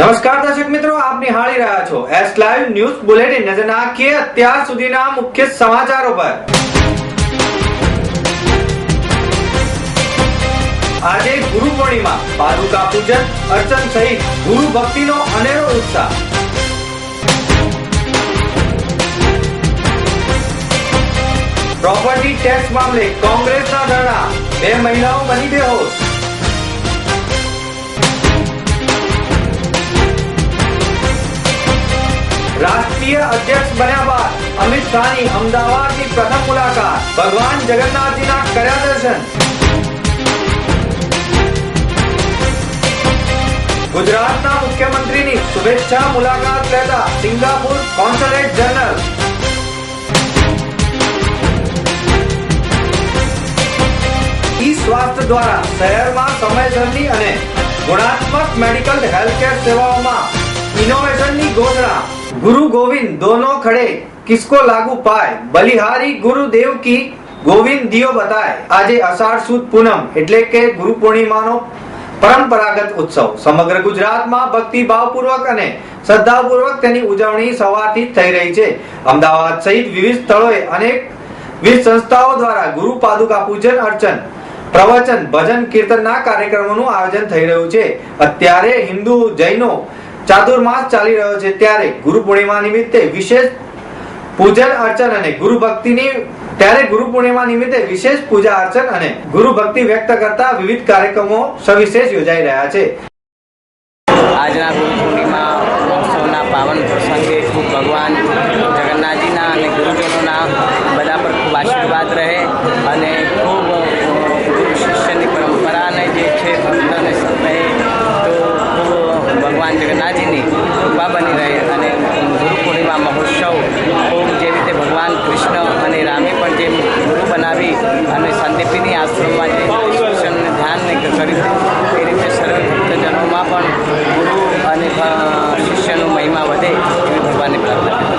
નમસ્કાર દર્શક મિત્રો, આપ નિહાળી રહ્યા છો એસ લાઈવ ન્યૂઝ બુલેટિન નજર નાખીએ અત્યાર સુધીના મુખ્ય સમાચારો પર. આજે ગુરુ પૂર્ણિમા, પાદુકા પૂજન, અર્ચન સહિત ગુરુ ભક્તિનો અનેરો ઉત્સાહ. પ્રોપર્ટી ટેક્સ મામલે કોંગ્રેસના ધરણા, બે મહિલાઓ બની બેહોશ. રાષ્ટ્રીય અધ્યક્ષ બન્યા બાદ અમિત શાહની અમદાવાદની પ્રથમ મુલાકાત. ભગવાન જગન્નાથજીના કર્યા દર્શન. ગુજરાતના મુખ્યમંત્રીની શુભેચ્છા મુલાકાત લેતા સિંગાપુર કોન્સુલેટ જનરલ ઈ સ્વાસ્થ્ય દ્વારા શહેરમાં સમયસરની અને ગુણાત્મક મેડિકલ હેલ્થકેર સેવાઓમાં ઇનોવેશનની ઘોષણા ગુરુ ગોવિંદ દોનો ખડે કિસકો લાગુ પાય બલિહારી ગુરુદેવ કી ગોવિંદ દિયો બતાય આજે અષાઢ સુદ પૂનમ એટલે કે ગુરુ પૂર્ણિમાનો પરંપરાગત ઉત્સવ સમગ્ર ગુજરાતમાં ભક્તિભાવપૂર્વક અને શ્રદ્ધાપૂર્વક તેની ઉજવણી સવારથી થઈ રહી છે. અમદાવાદ સહિત વિવિધ સ્થળોએ અનેક વિવિધ સંસ્થાઓ દ્વારા ગુરુ પાદુકા પૂજન, અર્ચન, પ્રવચન, ભજન, કીર્તનના કાર્યક્રમોનું આયોજન થઈ રહ્યું છે. અત્યારે હિન્દુ જૈનો ચાતુર્માસ ચાલી રહ્યો છે ત્યારે ગુરુ પૂર્ણિમા નિમિત્તે વિશેષ પૂજન અર્ચન અને ગુરુ ભક્તિની ત્યારે ગુરુ પૂર્ણિમા નિમિત્તે વિશેષ પૂજા અર્ચન અને ગુરુ ભક્તિ વ્યક્ત કરતા વિવિધ કાર્યક્રમો સવિશેષ યોજાઈ રહ્યા છે. આજના ગુરુ પૂર્ણિમા મહોત્સવના પાવન પ્રસંગે ખૂબ ભગવાન જગન્નાથજીના અને ગુરુજનોના બધા પર ખૂબ આશીર્વાદ રહે અને ભગવાન જગન્નાથજીની કૃપા બની રહે અને ગુરુ પૂર્ણિમા મહોત્સવ ખૂબ જે રીતે ભગવાન કૃષ્ણ અને રામે પણ જે ગુરુ બનાવી અને સંદીપીની આશ્રમમાં જે શિક્ષણને ધ્યાનને કર્યું એ રીતે સર્વ ભક્તજનોમાં પણ ગુરુ અને અ, શિષ્યનો મહિમા વધે એવી ભગવાનને પ્રાર્થના કરું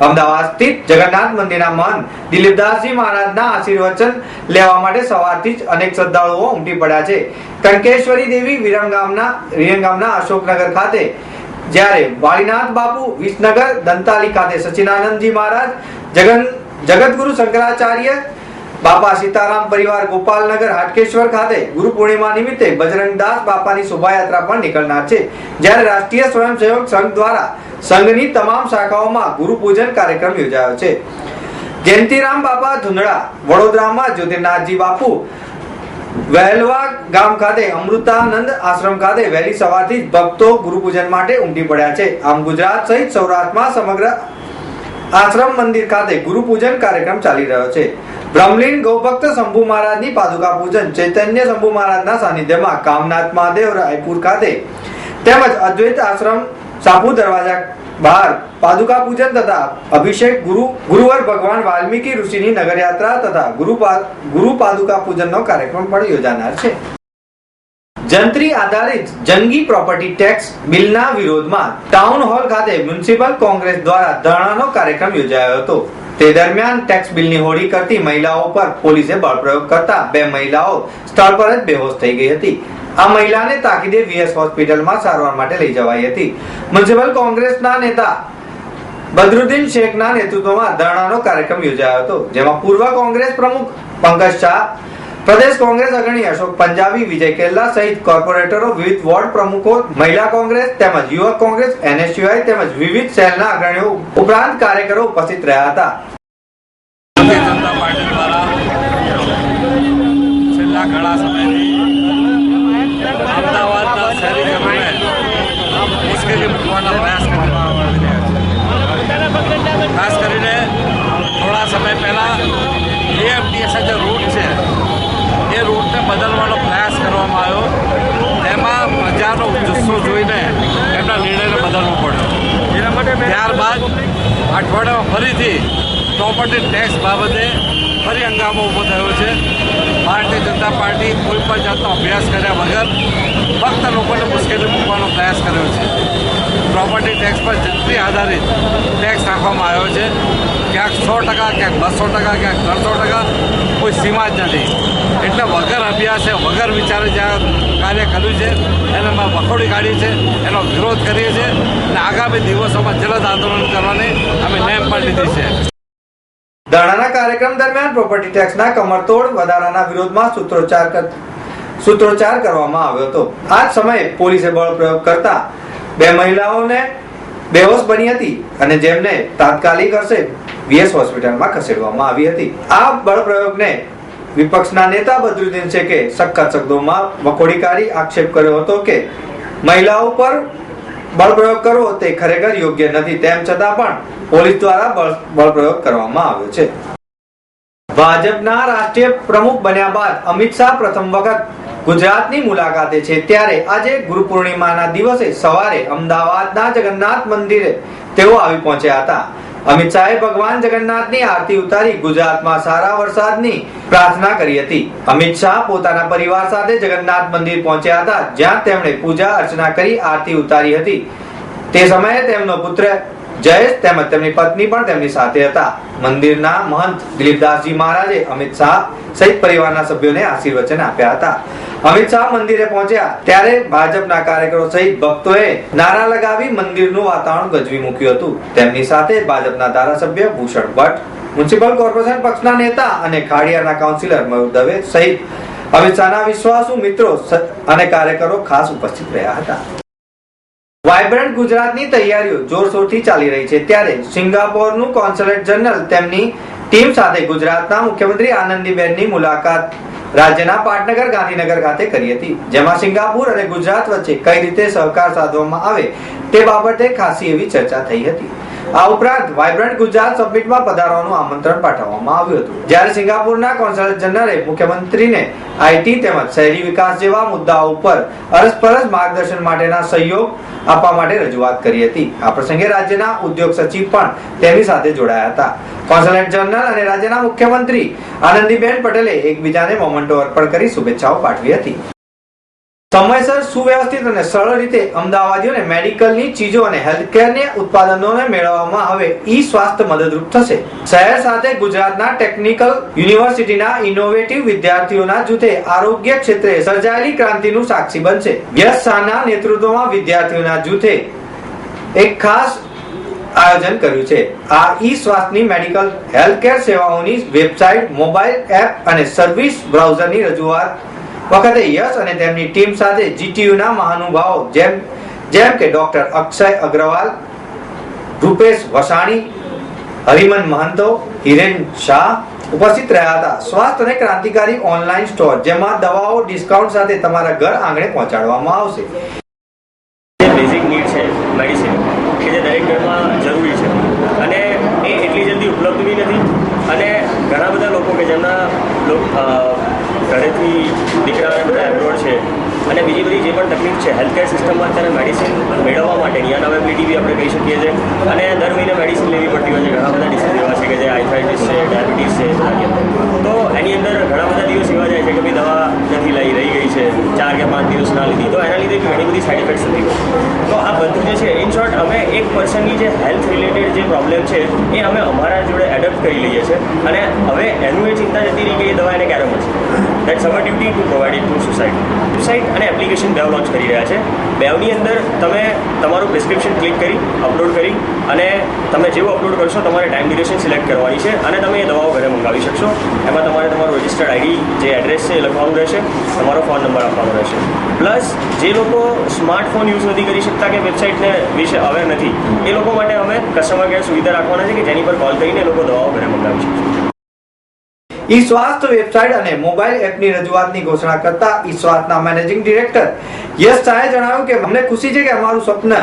અમદાવાદ સ્થિત જગન્નાથ મંદિરના મહંત દિલીપદાસજી મહારાજના આશીર્વચન લેવા માટે સવારથી જ અનેક શ્રદ્ધાળુઓ ઉમટી પડ્યા છે. કંકેશ્વરી દેવી વિરમગામના વિરમગામના અશોકનગર ખાતે જ્યારે વાળીનાથ બાપુ વિસનગર દંતાલી ખાતે સચિનાનંદજી મહારાજ, જગન જગતગુરુ શંકરાચાર્ય બાપા સીતારામ પરિવાર ગોપાલનગર, હાટકેશ્વર ખાતે ગુરુ પૂર્ણિમા નિમિત્તે બજરંગદાસ બાપાની શોભાયાત્રા પણ નીકળનાર છે. જ્યારે રાષ્ટ્રીય સ્વયંસેવક સંઘ દ્વારા સંઘની તમામ શાખાઓમાં ગુરુ પૂજન કાર્યક્રમ યોજાયો છે. જયંતિરામ બાપા ધુંધળા, વડોદરામાં જ્યોતિર્નાથજી બાપુ, વહેલવા ગામ ખાતે અમૃતાનંદ આશ્રમ ખાતે વહેલી સવારથી ભક્તો ગુરુ પૂજન માટે ઉમટી પડ્યા છે. આમ ગુજરાત સહિત સૌરાષ્ટ્રમાં સમગ્ર આશ્રમ મંદિર ખાતે ગુરુ પૂજન કાર્યક્રમ ચાલી રહ્યો છે. બ્રહ્મલીન ગૌભક્ત શંભુ મહારાજની પાદુકા પૂજન ચૈતન્ય શંભુ મહારાજના સાનિધ્યમાં કામનાથ મહાદેવ રાયપુર ખાતે. તેમજ અદ્વૈત આશ્રમ સાપુ દરવાજા બહાર પાદુકા પૂજન તથા અભિષેક ગુરુ ગુરુવર ભગવાન વાલ્મીકી ઋષિની નગરયાત્રા તથા ગુરુ પાદુકા પૂજનનો કાર્યક્રમ પણ યોજાનાર છે. જંત્રી આધારિત જંગી પ્રોપર્ટી ટેક્સ બિલના વિરોધમાં ટાઉન હોલ ખાતે મ્યુનિસિપલ કોંગ્રેસ દ્વારા ધરણાનો કાર્યક્રમ યોજાયો હતો. તે દરમિયાન ટેક્સ બિલની હોડી કરતી મહિલાઓ પર પોલીસે બળપ્રયોગ કરતા બે મહિલાઓ સ્થળ પર જ બેહોશ થઈ ગઈ હતી. આ મહિલાને તાકીદે વીએસ હોસ્પિટલમાં સારવાર માટે લઈ જવાઈ હતી. મ્યુનિસિપલ કોંગ્રેસના નેતા બદરુદ્દીન શેખના નેતૃત્વમાં ધરણાનો કાર્યક્રમ યોજાયો હતો, જેમાં પૂર્વ કોંગ્રેસ પ્રમુખ પંકજ શાહ પ્રદેશ કોંગ્રેસ અગ્રણી અશોક પંજાબી, વિજય કેલ્લા સહિત કોર્પોરેટરો વિવિધ વોર્ડ પ્રમુખો, મહિલા કોંગ્રેસ તેમજ યુવક કોંગ્રેસ, એનએસયુઆઈ તેમજ વિવિધ સેલના અગ્રણીઓ ઉપરાંત કાર્યકરો ઉપસ્થિત રહ્યા હતા. ખાસ કરીને થોડા સમય પહેલાં એએમટીએસ જે રૂટ છે એ રૂટને બદલવાનો પ્રયાસ કરવામાં આવ્યો. તેમાં પ્રજાનો જુસ્સો જોઈને એમના નિર્ણયને બદલવો પડ્યો. એના માટે ત્યારબાદ અઠવાડિયામાં ફરીથી પ્રોપર્ટી ટેક્સ બાબતે ફરી હંગામો ઊભો થયો છે. ભારતીય જનતા પાર્ટી કોઈ પણ જાતનો અભ્યાસ કર્યા વગર ફક્ત લોકોને મુશ્કેલી મૂકવાનો પ્રયાસ કર્યો છે. પ્રોપર્ટી ટેક્સ પર જંત્રી આધારિત ટેક્સ રાખવામાં આવ્યો છે, ક્યાંક સો ટકા, ક્યાંક બસો ટકા, ક્યાંક ત્રણસો ટકા, કોઈ સીમા જ નથી. એટલે વગર અભ્યાસે, વગર વિચારે જ્યાં કાર્ય કર્યું છે, એને અમે વખોડી કાઢી છે, એનો વિરોધ કરીએ છીએ અને આગામી દિવસોમાં જલદ આંદોલન કરવાની અમે નેમ પણ લીધી છે. દાણાના કાર્યક્રમ દરમિયાન પ્રોપર્ટી ટેક્સના કમરતોડ વધારાના વિરોધમાં સૂત્રોચ્ચાર સૂત્રોચ્ચાર કરવામાં આવ્યો હતો. આ જ સમયે પોલીસે બળ પ્રયોગ કરતા બે મહિલાઓને બેહોશ બની હતી અને જેમને તાત્કાલિક અસર વીએસ હોસ્પિટલમાં ખસેડવામાં આવી હતી. આ બળપ્રયોગને વિપક્ષના નેતા બદરુદ્દીન શેખે સખત શબ્દોમાં વખોડી કાઢી આક્ષેપ કર્યો હતો કે મહિલાઓ પર બળપ્રયોગ કરવો તે ખરેખર યોગ્ય નથી. તેમ છતાં પણ પોલીસ દ્વારા બળ બળ કરવામાં આવ્યો છે. ભાજપના રાષ્ટ્રીય પ્રમુખ બન્યા બાદ અમિત શાહ પ્રથમ વખત ગુજરાતની મુલાકાતે છે. ત્યારે આજે ગુરુ પૂર્ણિમાના દિવસે સવારે અમદાવાદના જગન્નાથ મંદિરે તેઓ આવી પહોંચ્યા હતા. અમિત શાહે ભગવાન જગન્નાથની આરતી ઉતારી ગુજરાતમાં સારા વરસાદની પ્રાર્થના કરી હતી. અમિત શાહ પોતાના પરિવાર સાથે જગન્નાથ મંદિર પહોંચ્યા હતા, જ્યાં તેમણે પૂજા અર્ચના કરી આરતી ઉતારી હતી. તે સમયે તેમનો પુત્ર જયેશ તેમજ તેમની પત્ની પણ તેમની સાથે હતા. મંદિરના મહંત દિલીપદાસજી મહારાજે અમિત શાહ સહિત પરિવારના સભ્યોને આશીર્વચન આપ્યા હતા. અમિત શાહ મંદિરે પહોંચ્યા. ત્યારે ભાજપના કાર્યકરો સહિત ભક્તોએ નારા લગાવી મંદિરનું વાતાવરણ ગજવી મૂક્યું હતું. તેમની સાથે ભાજપના ધારાસભ્ય ભૂષણ ભટ્ટ, મ્યુનિસિપલ કોર્પોરેશન પક્ષના નેતા અને ખાડિયાના કાઉન્સિલર મયુર દવે સહિત અમિત શાહના વિશ્વાસુ મિત્રો અને કાર્યકરો ખાસ ઉપસ્થિત રહ્યા હતા. વાઇબ્રન્ટ ગુજરાતની તૈયારીઓ જોરશોરથી ચાલી રહી છે. ત્યારે સિંગાપોરનું કોન્સુલેટ જનરલ તેમની ટીમ સાથે ગુજરાતના મુખ્યમંત્રી આનંદીબેનની મુલાકાત રાજ્યના પાટનગર, ગાંધીનગર ખાતે કરી હતી. જેમાં સિંગાપુર અને ગુજરાત વચ્ચે કઈ રીતે સહકાર સાધવામાં આવે તે બાબતે ખાસી એવી ચર્ચા થઈ હતી. આ ઉપરાંત વાઇબ્રન્ટ ગુજરાત સમિટમાં પધારવાનું આમંત્રણ પાઠવવામાં આવ્યું હતું. જ્યારે સિંગાપુરના કોન્સલ જનરલે મુખ્યમંત્રીને આઈટી તેમજ શહેરી વિકાસ જેવા મુદ્દાઓ ઉપર અરસપરસ માર્ગદર્શન માટેના સહયોગ આપવા માટે રજૂઆત કરી હતી. આ પ્રસંગે રાજ્યના ઉદ્યોગ સચિવ પણ તેની સાથે જોડાયા હતા. કોન્સલેટ જનરલ અને રાજ્યના મુખ્યમંત્રી આનંદીબેન પટેલે એકબીજાને મોમેન્ટો અર્પણ કરી શુભેચ્છાઓ પાઠવી હતી. સમયસર સુવ્યવસ્થિત અને સરળ રીતે અમદાવાદીઓને મેડિકલની ચીજો અને હેલ્થકેરની ઉત્પાદનોને મેળવવામાં હવે ઈ સ્વાસ્થ્ય મદદરૂપ થશે. શહેર સાથે ગુજરાતના ટેકનિકલ યુનિવર્સિટીના ઇનોવેટિવ વિદ્યાર્થીઓના જૂથે આરોગ્ય ક્ષેત્રે સર્જાયેલી ક્રાંતિનું સાક્ષી બનશે. વ્યસ્ત શાહના નેતૃત્વમાં વિદ્યાર્થીઓના જૂથે એક ખાસ આયોજન કર્યું છે. આ ઈ સ્વાસ્થ્યની મેડિકલ હેલ્થકેર સેવાઓની વેબસાઇટ મોબાઈલ એપ અને સર્વિસ બ્રાઉઝરની રજૂઆત વખતે યશ અને તેમની ટીમ સાથે જીટીયુના મહાનુભાવો, જેમ જેમ કે ડોક્ટર અક્ષય અગ્રવાલ, રૂપેશ વસાણી, હરિમન મહંતો, હિરેન શાહ ઉપસ્થિત રહ્યા હતા. સ્વાસ્થ્ય અને ક્રાંતિકારી ઓનલાઈન સ્ટોર જેમાં દવાઓ ડિસ્કાઉન્ટ સાથે તમારા ઘર આંગણે પહોંચાડવામાં આવશે. બેઝિક નીડ છે મેડિસિન કે જે દરેક ઘરમાં જરૂરી છે. અને એ એટલી જલ્દી ઉપલબ્ધ બી નથી. અને ઘણા બધા લોકો કે જેમના ઘરેથી દીકરા બધા એબ્રોડ છે. અને બીજી બધી જે પણ તકલીફ છે હેલ્થકેર સિસ્ટમમાં અત્યારે મેડિસિન મેળવવા માટેની અનઅવેબિલિટી બી આપણે કહી શકીએ છીએ. અને દર મહિને મેડિસિન લેવી પડતી હોય છે. ઘણા બધા ડિસીઝ એવા છે કે જે આઇથાઇટિસ છે ડાયાબિટીસ છે. તો એની અંદર ઘણા બધા દિવસ એવા જાય છે કે ભાઈ દવા નથી લઈ, રહી ગઈ છે, ચાર કે પાંચ દિવસ ના લીધી. તો એના લીધે ઘણી બધી સાઇડ ઇફેક્ટ્સ હોય તો આ બધું જે છે ઇન શોર્ટ અમે એક પર્સનની જે હેલ્થ રિલેટેડ જે પ્રોબ્લેમ છે, એ અમે અમારા જોડે એડપ્ટ કરી લઈએ છીએ. અને હવે એનું એ ચિંતા જતી રહી કે એ દવા એને ક્યારે મળશે? That's our duty to provide it to society website અને એપ્લિકેશન બેવ લોન્ચ કરી રહ્યા છે. બેવની અંદર તમે તમારું પ્રિસ્ક્રિપ્શન ક્લિક કરી અપલોડ કરી અને તમે જેવું અપલોડ કરશો તમારે ટાઈમ ડ્યુરેશન સિલેક્ટ કરવાની છે અને તમે એ દવાઓ ઘરે મંગાવી શકશો. એમાં તમારે તમારું રજિસ્ટર્ડ આઈડી જે એડ્રેસ છે એ લખવાનું રહેશે, તમારો ફોન નંબર આપવાનો રહેશે. પ્લસ જે લોકો સ્માર્ટફોન યુઝ નથી કરી શકતા કે વેબસાઇટને વિશે અવેર નથી, એ લોકો માટે અમે કસ્ટમર કેર સુવિધા રાખવાના છે કે જેની પર કોલ કરીને લોકો દવાઓ ઘરે મંગાવી શકશે. ઈ સ્વાસ્થ્ય વેબસાઇટ અને મોબાઈલ એપની રજૂઆતની ઘોષણા કરતા ઈ સ્વાસ્થ્યના મેનેજિંગ ડિરેક્ટર યશ શાહે જણાવ્યું કે અમને ખુશી છે કે અમારું સ્વપ્ન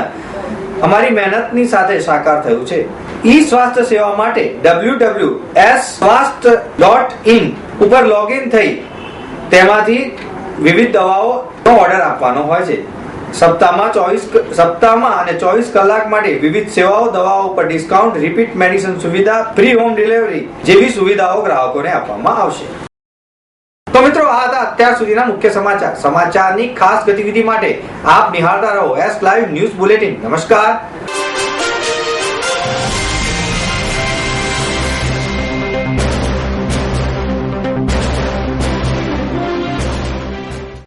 અમારી મહેનતની સાથે સાકાર થયું છે. ઈ સ્વાસ્થ્ય સેવા માટે www.swasth.in ઉપર લોગિન થઈ તેમાંથી વિવિધ દવાઓનો ઓર્ડર આપવાનો હોય છે. સપ્તાહમાં ચોવીસ સપ્તાહમાં અને ચોવીસ કલાક માટે વિવિધ સેવાઓ, દવાઓ પર ડિસ્કાઉન્ટ રિપીટ મેડિસિન સુવિધા ફ્રી હોમ ડિલિવરી જેવી સુવિધાઓ ગ્રાહકોને આપવામાં આવશે. તો મિત્રો, આ હતા અત્યાર સુધીના મુખ્ય સમાચાર. સમાચારની ખાસ ગતિવિધિ માટે આપ નિહાળતા રહો. એસ લાઈવ ન્યૂઝ બુલેટિન નમસ્કાર.